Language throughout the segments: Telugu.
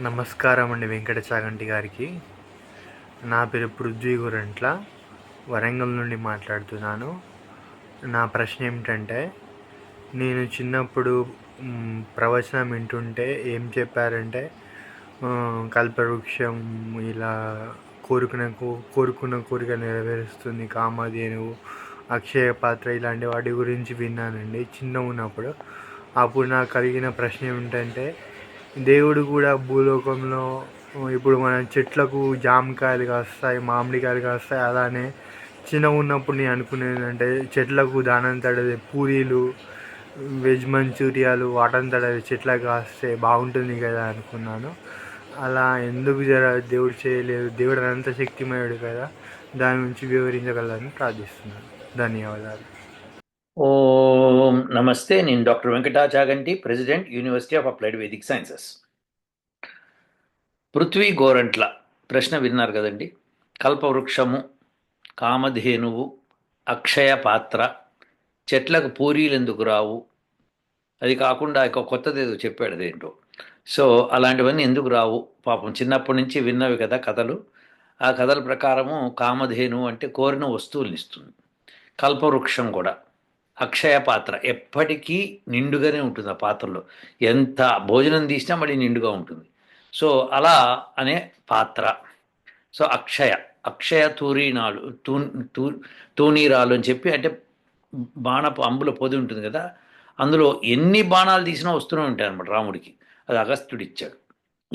నమస్కారం అండి వెంకట చాగంటి గారికి. నా పేరు పృథ్వీ గురంట్ల. వరంగల్ నుండి మాట్లాడుతున్నాను. నా ప్రశ్న ఏమిటంటే నేను చిన్నప్పుడు ప్రవచనం వింటుంటే ఏం చెప్పారంటే కల్పవృక్షం ఇలా కోరుకున్న కో- కోరుకున్న కోరిక నెరవేరుస్తుంది కామధేనువు అక్షయ పాత్ర ఇలాంటి వాటి గురించి విన్నానండి చిన్న ఉన్నప్పుడు అప్పుడు నాకు కలిగిన ప్రశ్న ఏమిటంటే దేవుడు కూడా భూలోకంలో ఇప్పుడు మన చెట్లకు జామకాయలు కాస్తాయి మామిడికాయలు కాస్తాయి అలానే చిన్న ఉన్నప్పుడు నేను అనుకునేది అంటే చెట్లకు దానంతట పూరీలు వెజ్ మంచూరియాలు వాటంతట తడదే చెట్లకు కాస్తే బాగుంటుంది కదా అనుకున్నాను. అలా ఎందుకు జర దేవుడు చేయలేదు దేవుడు అనంత శక్తిమయుడు కదా దాని గురించి వివరించగలని ప్రార్థిస్తున్నాను. ధన్యవాదాలు. ఓ నమస్తే. నేను doctor Venkatachaganti president university of applied vedic sciences. Prithvi Gorantla ప్రశ్న విన్నారు కదండి. కల్పవృక్షము కామధేనువు అక్షయ పాత్ర చెట్లకు పూరీలు ఎందుకు రావు? అది కాకుండా ఇక కొత్తది ఏదో చెప్పాడు అదేంటో. సో అలాంటివన్నీ ఎందుకు రావు? పాపం చిన్నప్పటి నుంచి విన్నవి కదా కథలు. ఆ కథల ప్రకారము కామధేను అంటే కోరిన వస్తువుల్ని ఇస్తుంది. కల్పవృక్షం కూడా. అక్షయ పాత్ర ఎప్పటికీ నిండుగానే ఉంటుంది ఆ పాత్రలో. ఎంత భోజనం తీసినా మళ్ళీ నిండుగా ఉంటుంది. సో అలా అనే పాత్ర. సో అక్షయ. అక్షయ తూరీనాలు తూ తూ తూనీరాలు అని చెప్పి అంటే బాణపు అంబుల పొది ఉంటుంది కదా అందులో ఎన్ని బాణాలు తీసినా వస్తూనే ఉంటాయి అనమాట రాముడికి. అది అగస్త్యుడు ఇచ్చాడు.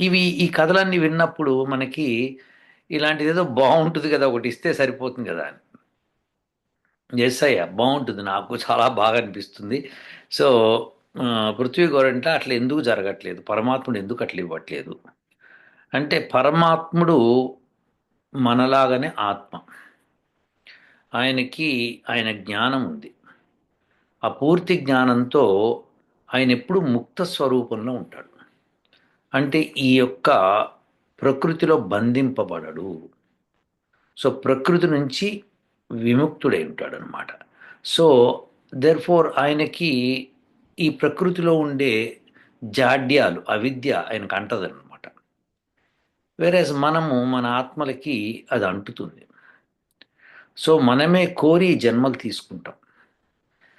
ఇవి ఈ కథలన్నీ విన్నప్పుడు మనకి ఇలాంటిది ఏదో బాగుంటుంది కదా ఒకటి ఇస్తే సరిపోతుంది కదా అని. ఎస్ అయ్యా బాగుంటుంది నాకు. చాలా బాగా అనిపిస్తుంది. సో పృథ్వీ గోరంట అట్లా ఎందుకు జరగట్లేదు? పరమాత్ముడు ఎందుకు అట్లా ఇవ్వట్లేదు? అంటే పరమాత్ముడు మనలాగానే ఆత్మ. ఆయనకి ఆయన జ్ఞానం ఉంది. ఆ పూర్తి జ్ఞానంతో ఆయన ఎప్పుడు ముక్త స్వరూపంలో ఉంటాడు. అంటే ఈ యొక్క ప్రకృతిలో బంధింపబడడు. సో ప్రకృతి నుంచి విముక్తుడై ఉంటాడు అనమాట సో దెర్ ఫోర్ ఆయనకి ఈ ప్రకృతిలో ఉండే జాడ్యాలు అవిద్య ఆయనకు అంటదనమాట వేరేస్ మనము మన ఆత్మలకి అది అంటుతుంది. సో మనమే కోరి జన్మలు తీసుకుంటాం.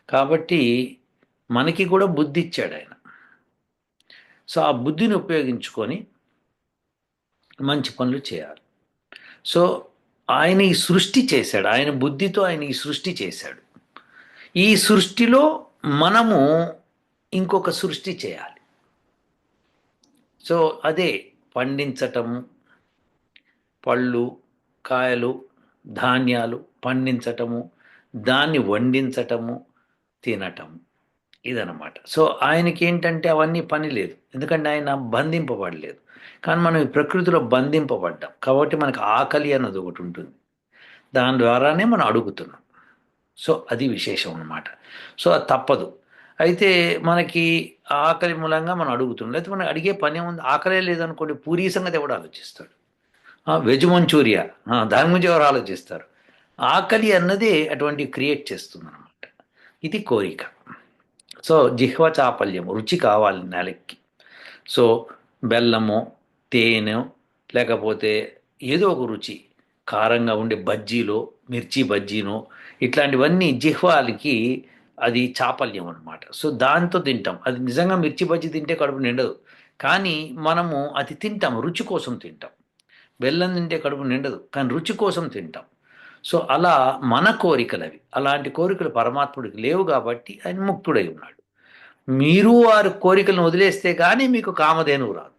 కాబట్టి మనకి కూడా బుద్ధి ఇచ్చాడు ఆయన. సో ఆ బుద్ధిని ఉపయోగించుకొని మంచి పనులు చేయాలి. సో ఆయన ఈ సృష్టి చేశాడు. ఆయన బుద్ధితో ఆయన ఈ సృష్టి చేశాడు. ఈ సృష్టిలో మనము ఇంకొక సృష్టి చేయాలి. సో అదే పండించటము పళ్ళు కాయలు ధాన్యాలు పండించటము దాన్ని వండించటము తినటము. ఇదనమాట సో ఆయనకి ఏంటంటే అవన్నీ పని లేదు. ఎందుకంటే ఆయన బంధింపబడలేదు. కానీ మనం ఈ ప్రకృతిలో బంధింపబడ్డాం. కాబట్టి మనకు ఆకలి అన్నది ఒకటి ఉంటుంది. దాని ద్వారానే మనం అడుగుతున్నాం. సో అది విశేషం అన్నమాట. సో అది తప్పదు. అయితే మనకి ఆకలి మూలంగా మనం అడుగుతున్నాం. లేకపోతే మనం అడిగే పని ఉంది ఆకలే లేదనుకోండి పూరీ సంగతి ఎవడు ఆలోచిస్తాడు? Veg manchurian. దాని గురించి ఎవరు ఆలోచిస్తారు? ఆకలి అన్నదే అటువంటి క్రియేట్ చేస్తుంది అనమాట ఇది కోరిక. సో జిహ్వ చాపల్యం రుచి కావాలి నెలకి సో బెల్లము తేనె లేకపోతే ఏదో ఒక రుచి కారంగా ఉండే బజ్జీలో మిర్చి బజ్జీనో ఇట్లాంటివన్నీ జిహ్వాలకి అది చాపల్యం అనమాట సో దాంతో తింటాం. అది నిజంగా మిర్చి బజ్జీ తింటే కడుపు నిండదు. కానీ మనము అది తింటాం రుచి కోసం తింటాం. బెల్లం తింటే కడుపు నిండదు కానీ రుచి కోసం తింటాం. సో అలా మన కోరికలు అవి అలాంటి కోరికలు పరమాత్ముడికి లేవు కాబట్టి ఆయన ముక్తుడై ఉన్నాడు. మీరు వారి కోరికలను వదిలేస్తే కానీ మీకు కామధేనువు రాదు.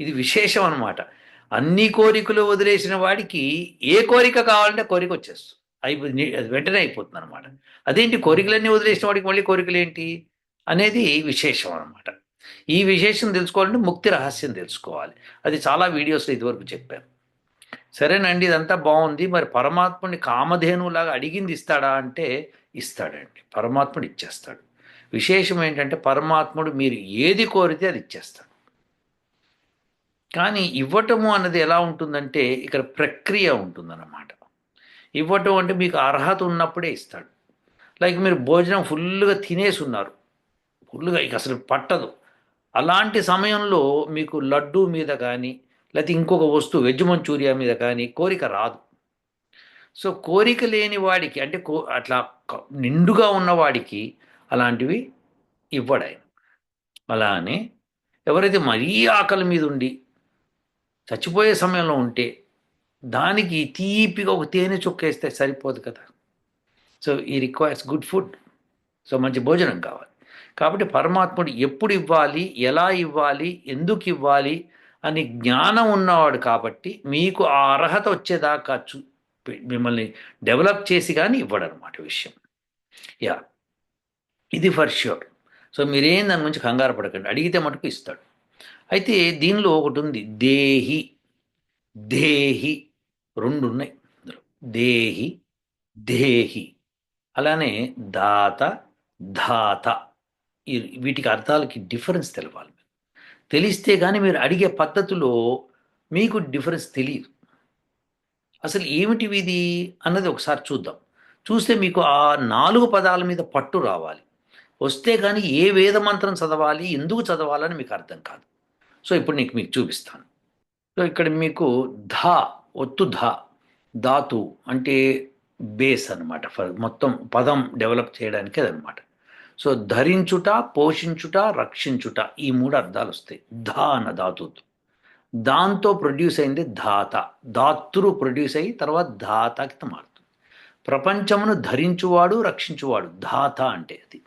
ఇది విశేషం అన్నమాట. అన్ని కోరికలు వదిలేసిన వాడికి ఏ కోరిక కావాలంటే కోరిక వచ్చేస్తుంది. అయిపోయింది అది వెంటనే అయిపోతుంది అనమాట అదేంటి కోరికలన్నీ వదిలేసిన వాడికి మళ్ళీ కోరికలు ఏంటి? అనేది విశేషం అనమాట ఈ విశేషం తెలుసుకోవాలంటే ముక్తి రహస్యం తెలుసుకోవాలి. అది చాలా వీడియోస్లో ఇదివరకు చెప్పాను. సరేనండి ఇదంతా బాగుంది మరి పరమాత్ముడిని కామధేనువులాగా అడిగింది ఇస్తాడా అంటే ఇస్తాడండి. పరమాత్ముడు ఇచ్చేస్తాడు. విశేషం ఏంటంటే పరమాత్ముడు మీరు ఏది కోరితే అది ఇచ్చేస్తాడు. కానీ ఇవ్వటము అన్నది ఎలా ఉంటుందంటే ఇక్కడ ప్రక్రియ ఉంటుందన్నమాట. ఇవ్వటం అంటే మీకు అర్హత ఉన్నప్పుడే ఇస్తాడు. లైక్ మీరు భోజనం ఫుల్గా తినేసి ఉన్నారు ఫుల్గా ఇక అసలు పట్టదు. అలాంటి సమయంలో మీకు లడ్డు మీద కానీ లేకపోతే ఇంకొక వస్తువు వెజ్ మంచూరియా మీద కానీ కోరిక రాదు. సో కోరిక లేని వాడికి అంటే కో అట్లా నిండుగా ఉన్నవాడికి అలాంటివి ఇవ్వడు అలానే ఎవరైతే మరీ ఆకలి మీద ఉండి చచ్చిపోయే సమయంలో ఉంటే దానికి తీపిగా ఒక తేనె చుక్క వేస్తే సరిపోదు కదా. సో ఈ రిక్వైర్స్ గుడ్ ఫుడ్. సో మంచి భోజనం కావాలి. కాబట్టి పరమాత్ముడు ఎప్పుడు ఇవ్వాలి ఎలా ఇవ్వాలి ఎందుకు ఇవ్వాలి అని జ్ఞానం ఉన్నవాడు కాబట్టి మీకు ఆ అర్హత వచ్చేదాకా చూ మిమ్మల్ని డెవలప్ చేసి కానీ ఇవ్వడనమాట విషయం. యా. ఇది ఫర్ ష్యూర్. సో మీరేం దాని గురించి కంగారు పడకండి. అడిగితే మటుకు ఇస్తాడు. అయితే దీనిలో ఒకటి ఉంది. దేహి. దేహి రెండు ఉన్నాయి దేహి దేహి. అలానే దాత ధాత. వీటికి అర్థాలకి డిఫరెన్స్ తెలవాలి. తెలిస్తే కానీ మీరు అడిగే పద్ధతిలో మీకు డిఫరెన్స్ తెలియదు అసలు ఏమిటివి ఇది అన్నది ఒకసారి చూద్దాం. చూస్తే మీకు ఆ నాలుగు పదాల మీద పట్టు రావాలి. వస్తే కానీ ఏ వేద మంత్రం చదవాలి ఎందుకు చదవాలని మీకు అర్థం కాదు. సో ఇప్పుడు నీకు మీకు చూపిస్తాను. సో ఇక్కడ మీకు ధా ఒత్తు ధా ధాతు అంటే బేస్ అన్నమాట. ఫర్ మొత్తం పదం డెవలప్ చేయడానికి అదనమాట సో ధరించుట పోషించుట రక్షించుట ఈ మూడు అర్థాలు వస్తాయి. ధా అన్న ధాతు దాంతో ప్రొడ్యూస్ అయింది ధాత. ధాతృ ప్రొడ్యూస్ అయ్యి తర్వాత ధాత కింద మారుతుంది. ప్రపంచమును ధరించువాడు రక్షించువాడు ధాత అంటే అది.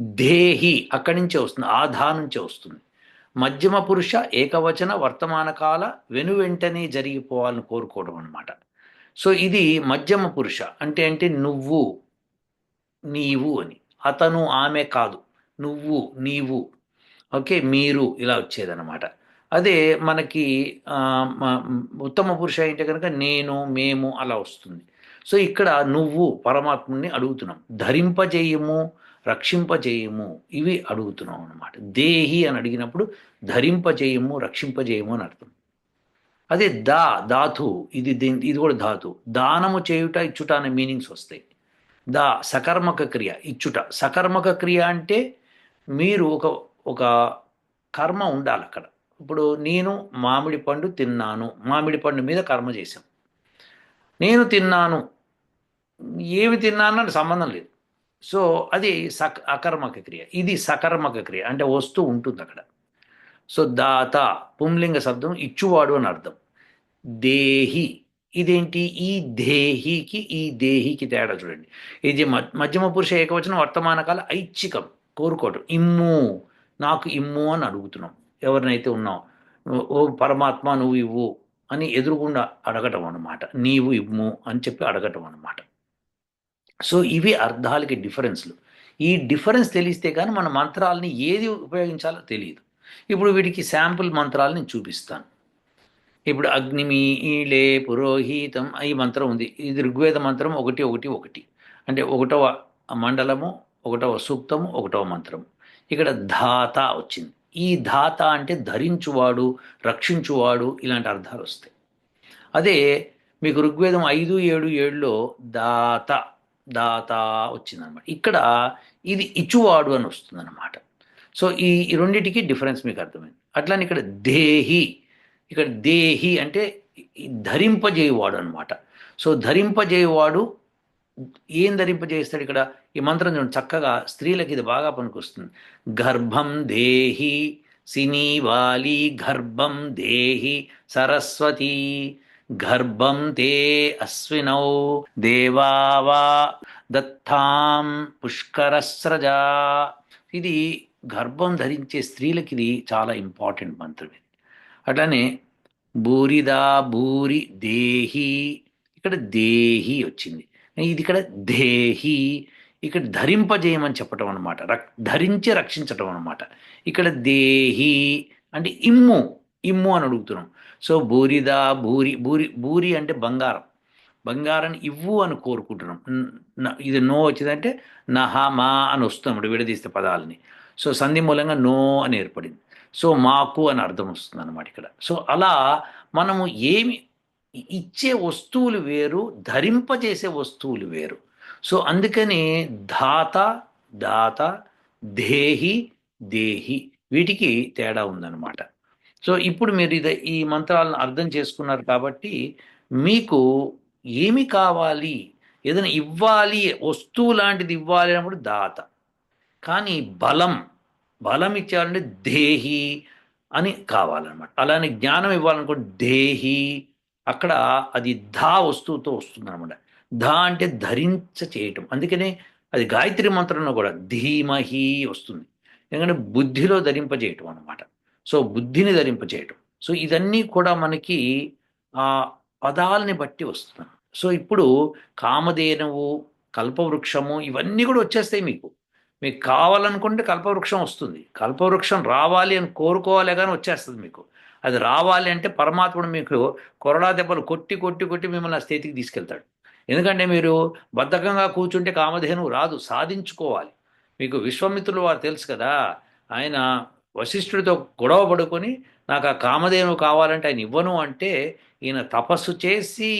దేహి అక్కడి నుంచే వస్తుంది ఆ ధా నుంచే వస్తుంది. మధ్యమ పురుష ఏకవచన వర్తమాన కాల వెను వెంటనే జరిగిపోవాలని కోరుకోవడం అనమాట సో ఇది మధ్యమ పురుష అంటే అంటే నువ్వు నీవు అని. అతను ఆమె కాదు. నువ్వు నీవు. ఓకే మీరు ఇలా వచ్చేదన్నమాట. అదే మనకి ఉత్తమ పురుష అయితే కనుక నేను మేము అలా వస్తుంది. సో ఇక్కడ నువ్వు పరమాత్ముని అడుగుతున్నాం. ధరింపజేయము రక్షింపజేయము ఇవి అడుగుతున్నాం అనమాట దేహి అని అడిగినప్పుడు ధరింపజేయము రక్షింపజేయము అని అర్థం. అదే దా ధాతు ఇది ఇది కూడా ధాతు. దానము చేయుట ఇచ్చుట అనే మీనింగ్స్ వస్తాయి. దా సకర్మక క్రియ ఇచ్చుట. సకర్మక క్రియ అంటే మీరు ఒక ఒక కర్మ ఉండాలి అక్కడ. ఇప్పుడు నేను మామిడి పండు తిన్నాను. మామిడి పండు మీద కర్మ చేశాం. నేను తిన్నాను. ఏమి తిన్నాను అని సంబంధం లేదు. సో అది సక్ అకర్మక క్రియ. ఇది సకర్మక క్రియ. అంటే వస్తూ ఉంటుంది అక్కడ. సో దాత పుంలింగ శబ్దం ఇచ్చువాడు అని అర్థం. దేహి. ఇదేంటి? ఈ దేహికి ఈ దేహికి తేడా చూడండి. ఇది మధ్యమ పురుష ఏకవచనం వర్తమానకాల ఐచ్ఛికం కోరుకోవటం. ఇమ్ము నాకు ఇమ్ము అని అడుగుతున్నాం. ఎవరినైతే ఉన్నాం ఓ పరమాత్మ నువ్వు ఇవ్వు అని ఎదురుగుండా అడగటం అనమాట నీవు ఇమ్ము అని చెప్పి అడగటం అనమాట సో ఇవి అర్థాలకి డిఫరెన్స్లు. ఈ డిఫరెన్స్ తెలిస్తే కానీ మన మంత్రాలని ఏది ఉపయోగించాలో తెలియదు. ఇప్పుడు వీటికి శాంపుల్ మంత్రాలు నేను చూపిస్తాను. ఇప్పుడు అగ్నిమీలే పురోహితం ఈ మంత్రం ఉంది. ఇది ఋగ్వేద మంత్రం ఒకటి ఒకటి ఒకటి. అంటే ఒకటవ మండలము ఒకటవ సూక్తము ఒకటవ మంత్రము. ఇక్కడ ధాత వచ్చింది. ఈ ధాత అంటే ధరించువాడు రక్షించువాడు ఇలాంటి అర్థాలు వస్తాయి. అదే మీకు ఋగ్వేదం ఐదు ఏడు ఏడులో దాత దాత వచ్చిందనమాట. ఇక్కడ ఇది ఇచ్చువాడు అని వస్తుందన్నమాట. సో ఈ ఈ రెండిటికి డిఫరెన్స్ మీకు అర్థమైంది. అట్లానే ఇక్కడ దేహి ఇక్కడ దేహి అంటే ధరింపజేయవాడు అనమాట సో ధరింపజేయవాడు ఏం ధరింపజేస్తాడు ఇక్కడ? ఈ మంత్రం చూడండి చక్కగా స్త్రీలకి ఇది బాగా పనికొస్తుంది. గర్భం దేహి సినీవాలి గర్భం దేహి సరస్వతి గర్భం తే అశ్వినౌ దేవావా దత్తాం పుష్కరస్రజా. ఇది గర్భం ధరించే స్త్రీలకి ఇది చాలా ఇంపార్టెంట్ మంత్రం ఇది అట్లానే బూరిదా బూరి దేహి. ఇక్కడ దేహి వచ్చింది. ఇది ఇక్కడ దేహి. ఇక్కడ ధరింపజేయమని చెప్పటం అనమాట రక్ ధరించి రక్షించటం అనమాట ఇక్కడ దేహి అంటే ఇమ్ము. ఇమ్ము అని అడుగుతున్నాం. సో బూరిదా బూరి బూరి బూరి అంటే బంగారం. బంగారాన్ని ఇవ్వు అని కోరుకుంటున్నాం. ఇది నో వచ్చిందంటే నహ మా అని వస్తున్నాం. విడదీస్తే పదాలని. సో సంధి మూలంగా నో అని ఏర్పడింది. సో మాకు అని అర్థం వస్తుంది అనమాట ఇక్కడ. సో అలా మనము ఏమి ఇచ్చే వస్తువులు వేరు ధరింపజేసే వస్తువులు వేరు. సో అందుకని ధాత దాత దేహి దేహి వీటికి తేడా ఉందన్నమాట. సో ఇప్పుడు మీరు ఇది ఈ మంత్రాలను అర్థం చేసుకున్నారు కాబట్టి మీకు ఏమి కావాలి? ఏదైనా ఇవ్వాలి వస్తువు లాంటిది ఇవ్వాలి అన్నప్పుడు దాత. కానీ బలం బలం ఇచ్చారంటే దేహి అని కావాలన్నమాట. అలానే జ్ఞానం ఇవ్వాలనుకో దేహి. అక్కడ అది ధా వస్తువుతో వస్తుందన్నమాట. ధా అంటే ధరించ చేయటం అందుకనే అది గాయత్రి మంత్రంలో కూడా ధీమహి వస్తుంది. ఎందుకంటే బుద్ధిలో ధరింపజేయటం అనమాట సో బుద్ధిని ధరింపజేయటం. సో ఇదన్నీ కూడా మనకి ఆ పదాలని బట్టి వస్తుంది. సో ఇప్పుడు కామధేనువు కల్పవృక్షము ఇవన్నీ కూడా వచ్చేస్తాయి మీకు. మీకు కావాలనుకుంటే కల్పవృక్షం వస్తుంది. కల్పవృక్షం రావాలి అని కోరుకోవాలి కానీ వచ్చేస్తుంది మీకు. అది రావాలి అంటే పరమాత్ముడు మీకు కొరడా దెబ్బలు కొట్టి కొట్టి కొట్టి మిమ్మల్ని ఆ స్థితికి తీసుకెళ్తాడు. ఎందుకంటే మీరు బద్ధకంగా కూర్చుంటే కామధేను రాదు. సాధించుకోవాలి. మీకు విశ్వమిత్రులు వారు తెలుసు కదా ఆయన వశిష్ఠుడితో గొడవ పడుకొని నాకు ఆ కామధేను కావాలంటే ఆయన ఇవ్వను అంటే ఈయన తపస్సు చేసి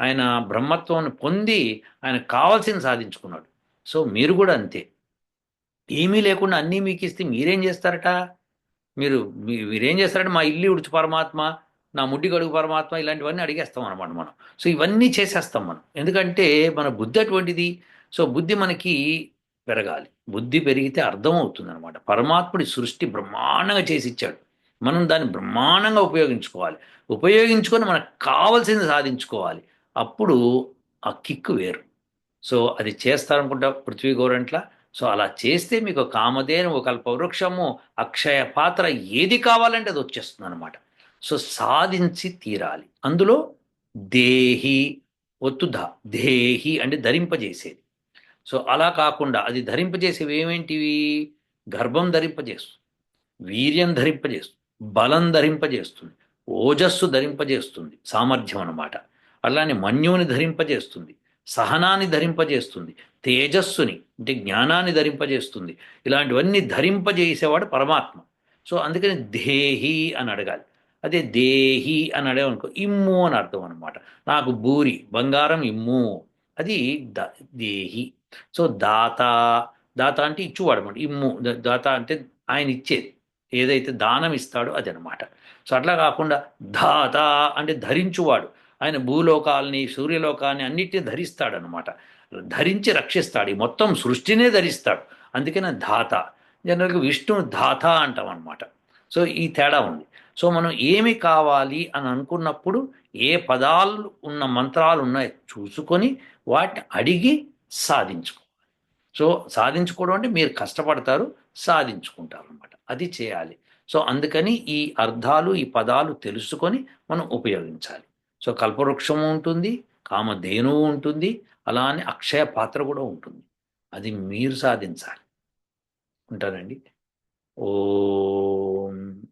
ఆయన బ్రహ్మత్వాన్ని పొంది ఆయన కావాల్సింది సాధించుకున్నాడు. సో మీరు కూడా అంతే. ఏమీ లేకుండా అన్నీ మీకు ఇస్తే మీరేం చేస్తారట? మీరు మీరేం చేస్తారంటే? మా ఇల్లు ఉడుచు పరమాత్మ నా ముడ్డి గడుగు పరమాత్మ ఇలాంటివన్నీ అడిగేస్తాం అనమాట మనం. సో ఇవన్నీ చేసేస్తాం మనం. ఎందుకంటే మన బుద్ధి అటువంటిది. సో బుద్ధి మనకి పెరగాలి. బుద్ధి పెరిగితే అర్థం అవుతుంది అనమాట పరమాత్ముడి సృష్టి బ్రహ్మాండంగా చేసి ఇచ్చాడు. మనం దాన్ని బ్రహ్మాండంగా ఉపయోగించుకోవాలి. ఉపయోగించుకొని మనకు కావాల్సింది సాధించుకోవాలి. అప్పుడు ఆ కిక్ వేరు. సో అది చేస్తారనుకుంటా పృథ్వీ గోరంట్ల. సో అలా చేస్తే మీకు కామధేను ఒక కల్పవృక్షము అక్షయ పాత్ర ఏది కావాలంటే అది వచ్చేస్తుంది అనమాట సో సాధించి తీరాలి. అందులో దేహి ఒత్తుధ దేహి అంటే ధరింపజేసేది. సో అలా కాకుండా అది ధరింపజేసేవి ఏమేంటివి? గర్భం ధరింపజేస్తుంది వీర్యం ధరింపజేస్తుంది బలం ధరింపజేస్తుంది ఓజస్సు ధరింపజేస్తుంది సామర్థ్యం అన్నమాట. అలానే మన్యువుని ధరింపజేస్తుంది సహనాన్ని ధరింపజేస్తుంది. తేజస్సుని అంటే జ్ఞానాన్ని ధరింపజేస్తుంది. ఇలాంటివన్నీ ధరింపజేసేవాడు పరమాత్మ. సో అందుకని దేహి అని అడగాలి. అదే దేహి అని అడగనుకో ఇమ్ము అని అర్థం అనమాట నాకు బూరి బంగారం ఇమ్ము. అది ద దేహి. సో దాత దాత అంటే ఇచ్చువాడు అనమాట ఇమ్ము దాత అంటే ఆయన ఇచ్చేది. ఏదైతే దానం ఇస్తాడో అది అనమాట సో అట్లా కాకుండా దాత అంటే ధరించువాడు. ఆయన భూలోకాల్ని సూర్యలోకాన్ని అన్నిటిని ధరిస్తాడనమాట ధరించి రక్షిస్తాడు. ఈ మొత్తం సృష్టినే ధరిస్తాడు. అందుకనే ధాత. జనరల్గా విష్ణువు ధాత అంటాం అనమాట సో ఈ తేడా ఉంది. సో మనం ఏమి కావాలి అని అనుకున్నప్పుడు ఏ పదాలు ఉన్న మంత్రాలు ఉన్నాయో చూసుకొని వాటిని అడిగి సాధించుకోవాలి సో సాధించుకోవడం అంటే మీరు కష్టపడతారు సాధించుకుంటారు అనమాట అది చేయాలి. సో అందుకని ఈ అర్థాలు ఈ పదాలు తెలుసుకొని మనం ఉపయోగించాలి. సో కల్పవృక్షము ఉంటుంది కామధేనువు ఉంటుంది అలానే అక్షయ పాత్ర కూడా ఉంటుంది. అది మీరు సాధించాలి. ఉంటానండి ఓ.